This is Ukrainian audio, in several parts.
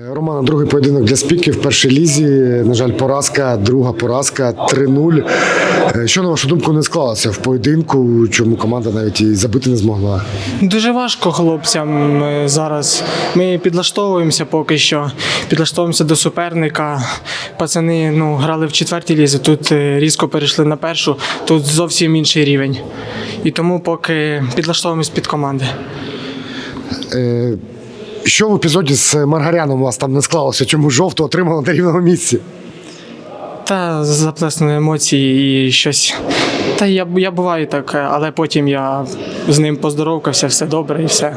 Роман, другий поєдинок для спіків в першій лізі. На жаль, поразка, друга поразка 3-0. Е, Що на вашу думку не склалося в поєдинку, чому команда навіть і забити не змогла? Дуже важко хлопцям е, зараз. Ми підлаштовуємося поки що. Підлаштовуємося до суперника. Пацани ну, грали в четвертій лізі, тут е, різко перейшли на першу, тут зовсім інший рівень. І тому поки підлаштовуємось під команди. Е, Що в епізоді з Маргаряном у вас там не склалося? Чому жовту отримали на рівному місці? Та заплеснули емоції і щось. Та я, я буваю так, але потім я з ним поздоровкався, все добре і все.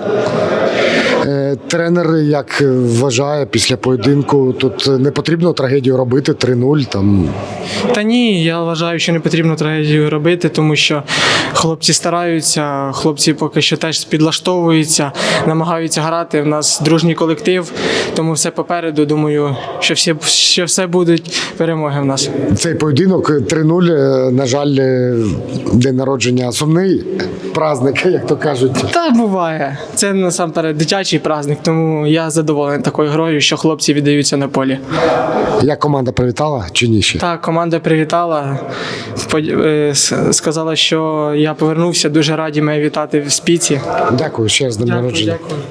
Е, Тренер як вважає після поєдинку, тут не потрібно трагедію робити 3-0. Там Та ні, я вважаю, що не потрібно трагедію робити, тому що хлопці стараються, хлопці поки що теж підлаштовуються, намагаються грати. В нас дружній колектив, тому все попереду. Думаю, що всі що все будуть перемоги в нас. цей поєдинок 3-0, е, на жаль, е, день народження сумний праздник, як то кажуть. Та буває. Це насамперед дитячий праздник, тому я задоволений такою грою, що хлопці віддаються на полі. Як команда привітала чи ні ще? Так, команда привітала, е, сказала, що я повернувся. Дуже раді мене вітати в спіці. Дякую ще раз Дякую, народження. дякую.